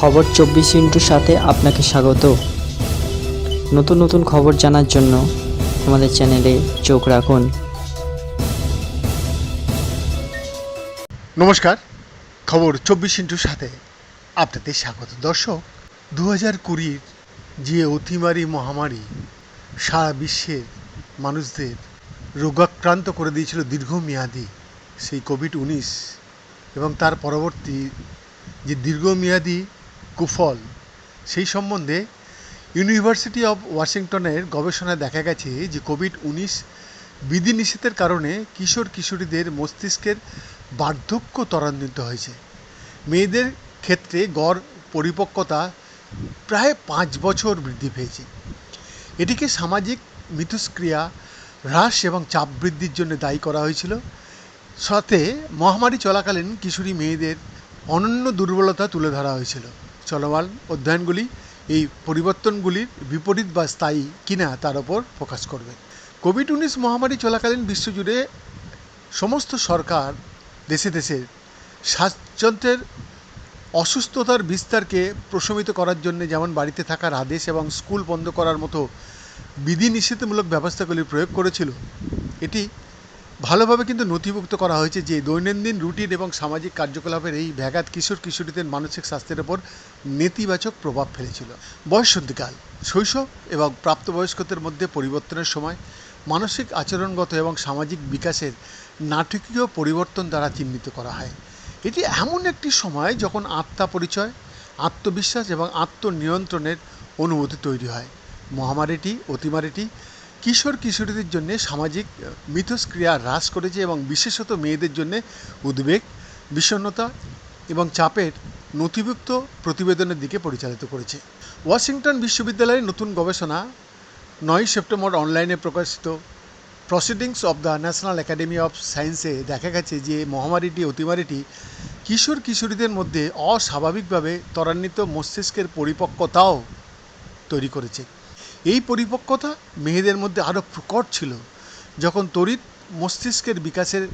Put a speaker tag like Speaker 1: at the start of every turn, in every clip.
Speaker 1: খবর চব্বিশ ইন্টুর সাথে আপনাকে স্বাগত। নতুন নতুন খবর জানার জন্য আমাদের চ্যানেলে চোখ রাখুন।
Speaker 2: নমস্কার, খবর চব্বিশ ইন্টুর সাথে আপনাদের স্বাগত। দর্শক দু হাজার কুড়ির যে অতিমারি মহামারী সারা বিশ্বের মানুষদের রোগাক্রান্ত করে দিয়েছিল দীর্ঘমেয়াদী সেই কোভিড উনিশ এবং তার পরবর্তী যে দীর্ঘমেয়াদী কুফল সেই সম্বন্ধে ইউনিভার্সিটি অফ ওয়াশিংটনের গবেষণায় দেখা গেছে যে কোভিড উনিশ বিধিনিষেধের কারণে কিশোর কিশোরীদের মস্তিষ্কের বার্ধক্য ত্বরান্বিত হয়েছে। মেয়েদের ক্ষেত্রে গড় পরিপক্কতা প্রায় পাঁচ বছর বৃদ্ধি পেয়েছে। এটিকে সামাজিক মিথস্ক্রিয়া, হ্রাস এবং চাপ বৃদ্ধির জন্য দায়ী করা হয়েছিল। সাথে মহামারী চলাকালীন কিশোরী মেয়েদের অনন্য দুর্বলতা তুলে ধরা হয়েছিল। চলমান অধ্যয়নগুলি এই পরিবর্তনগুলির বিপরীত বা স্থায়ী কিনা তার ওপর ফোকাস করবে। কোভিড উনিশ মহামারী চলাকালীন বিশ্বজুড়ে সমস্ত সরকার দেশে দেশে স্বাস্থ্যযন্ত্রের অসুস্থতার বিস্তারকে প্রশমিত করার জন্য যেমন বাড়িতে থাকার আদেশ এবং স্কুল বন্ধ করার মতো বিধিনিষেধমূলক ব্যবস্থাগুলি প্রয়োগ করেছিল, এটি ভালোভাবে কিন্তু নথিভুক্ত করা হয়েছে যে দৈনন্দিন রুটিন এবং সামাজিক কার্যকলাপের এই ব্যাঘাত কিশোর কিশোরীদের মানসিক স্বাস্থ্যের ওপর নেতিবাচক প্রভাব ফেলেছিল। বয়ঃসন্ধিকাল, শৈশব এবং প্রাপ্তবয়স্কদের মধ্যে পরিবর্তনের সময় মানসিক আচরণগত এবং সামাজিক বিকাশের নাটকীয় পরিবর্তন দ্বারা চিহ্নিত করা হয়। এটি এমন একটি সময় যখন আত্মা পরিচয়, আত্মবিশ্বাস এবং আত্মনিয়ন্ত্রণের অনুভূতি তৈরি হয়। মহামারীটি, অতিমারিটি কিশোর কিশোরীদের জন্য সামাজিক মিথস্ক্রিয়া হ্রাস করেছে এবং বিশেষত মেয়েদের জন্য উদ্বেগ, বিষণ্ণতা এবং চাপের নথিভুক্ত প্রতিবেদনের দিকে পরিচালিত করেছে। ওয়াশিংটন বিশ্ববিদ্যালয়ের নতুন গবেষণা নয় সেপ্টেম্বর অনলাইনে প্রকাশিত Proceedings of the National Academy of সায়েন্সে দেখা গেছে যে মহামারীটি, অতিমারিটি কিশোর কিশোরীদের মধ্যে অস্বাভাবিকভাবে ত্বরান্বিত মস্তিষ্কের পরিপক্কতাও তৈরি করেছে। এই পরিপক্কতা মেয়েদের মধ্যে আরও প্রকট ছিল। যখন তড়িৎ মস্তিষ্কের বিকাশের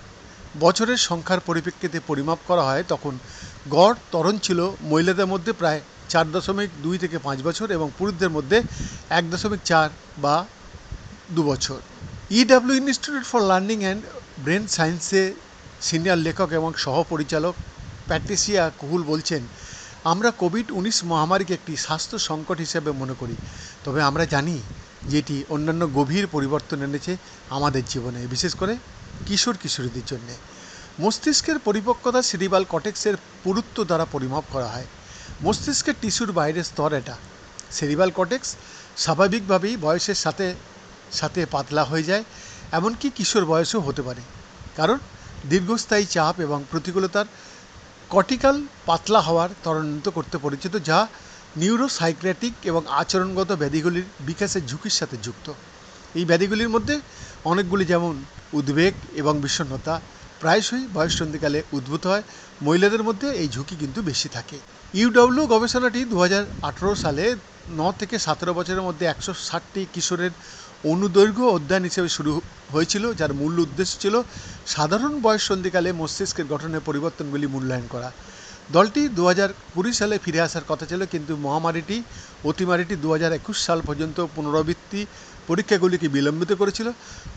Speaker 2: বছরের সংখ্যার পরিপ্রেক্ষিতে পরিমাপ করা হয়, তখন গড় ত্বরণ ছিল মহিলাদের মধ্যে প্রায় চার দশমিক দুই থেকে পাঁচ বছর এবং পুরুষদের মধ্যে এক দশমিক চার বা দু বছর। UW Institute for Learning and Brain সায়েন্সে সিনিয়র লেখক এবং সহপরিচালক প্যাট্রিসিয়া কুহুল বলছেন আমরা কোভিড উনিশ মহামারীকে একটি স্বাস্থ্য সংকট হিসেবে মনে করি। তবে আমরা জানি যে এটি অন্যান্য গভীর পরিবর্তন এনেছে আমাদের জীবনে, বিশেষ করে কিশোর কিশোরীদের জন্য। মস্তিষ্কের পরিপক্কতা সিরিবাল কটেক্সের পুরুত্ব দ্বারা পরিমাপ করা হয়। মস্তিষ্কের টিস্যুর বাইরের স্তর এটা। সেরিবাল কটেক্স স্বাভাবিকভাবেই বয়সের সাথে সাথে পাতলা হয়ে যায়, এমনকি কিশোর বয়সেও হতে পারে। কারণ দীর্ঘস্থায়ী চাপ এবং প্রতিকূলতার কর্টিক্যাল পাতলা হওয়ার ত্বরান্বিত করতে পরিচিত, যা নিউরোসাইক্রেটিক এবং আচরণগত ব্যাধিগুলির বিকাশের ঝুঁকির সাথে যুক্ত। এই ব্যাধিগুলির মধ্যে অনেকগুলি যেমন উদ্বেগ এবং বিষণ্ণতা প্রায়শই বয়ঃসন্ধিকালে উদ্ভূত হয়। মহিলাদের মধ্যে এই ঝুঁকি কিন্তু বেশি থাকে। ইউডব্লিউ গবেষণাটি দু হাজার আঠেরো সালে ন থেকে সতেরো বছরের মধ্যে একশো ষাটটি কিশোরের অনুদৈর্ঘ্য অধ্যয়ন হিসেবে শুরু হয়েছিল, যার মূল উদ্দেশ্য ছিল সাধারণ বয়স সন্ধিকালে মস্তিষ্কের গঠনের পরিবর্তনগুলি মূল্যায়ন করা। দলটি দু কুড়ি সালে ফিরে আসার কথা ছিল, কিন্তু মহামারীটি, অতিমারিটি দু একুশ সাল পর্যন্ত পুনরাবৃত্তি পরীক্ষাগুলিকে বিলম্বিত করেছিল।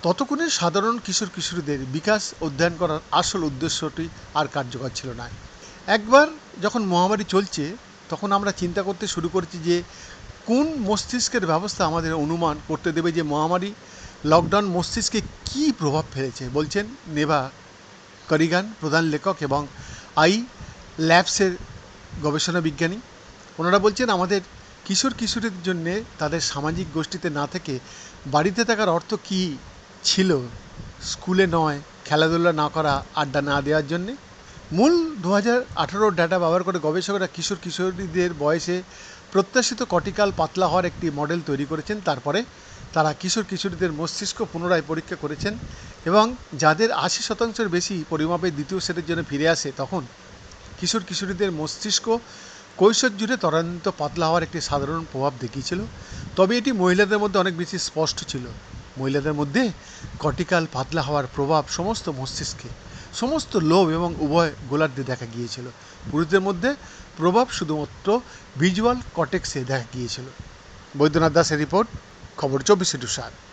Speaker 2: ততক্ষণে সাধারণ কিশোর কিশোরীদের বিকাশ অধ্যয়ন করার আসল উদ্দেশ্যটি আর কার্যকর ছিল না। একবার যখন মহামারী চলছে, তখন আমরা চিন্তা করতে শুরু করেছি যে কোন মস্তিষ্কের ব্যবস্থা আমাদের অনুমান করতে দেবে যে মহামারী লকডাউন মস্তিষ্কে কী প্রভাব ফেলেছে? বলছেন নেভা করিগান, প্রধান লেখক এবং আই ল্যাবসের গবেষণা বিজ্ঞানী। ওনারা বলছেন, আমাদের কিশোর কিশোরীদের জন্যে তাদের সামাজিক গোষ্ঠীতে না থেকে বাড়িতে থাকার অর্থ কী ছিল? স্কুলে নয়, খেলাধুলা না করা, আড্ডা না দেওয়ার জন্যে? মূল দু হাজার ডাটা ব্যবহার করে গবেষকরা কিশোর কিশোরীদের বয়সে প্রত্যাশিত কটিকাল পাতলা হওয়ার একটি মডেল তৈরি করেছেন। তারপরে তারা কিশোর কিশোরীদের মস্তিষ্ক পুনরায় পরীক্ষা করেছেন এবং যাদের আশি শতাংশের বেশি পরিমাপের দ্বিতীয় সেটের জন্য ফিরে আসে, তখন কিশোর কিশোরীদের মস্তিষ্ক কৈশোর জুড়ে ত্বরান্বিত পাতলা হওয়ার একটি সাধারণ প্রভাব দেখিয়েছিল। তবে এটি মহিলাদের মধ্যে অনেক বেশি স্পষ্ট ছিল। মহিলাদের মধ্যে কটিকাল পাতলা হওয়ার প্রভাব সমস্ত মস্তিষ্কে সমস্ত লোভ এবং উভয় গোলার্ধে দেখা গিয়েছিল। পুরুষদের মধ্যে প্রভাব শুধুমাত্র ভিজুয়াল কটেক্সে দেখা গিয়েছিল। বৈদ্যনাথ দাসের রিপোর্ট, খবর চব্বিশে টু সাত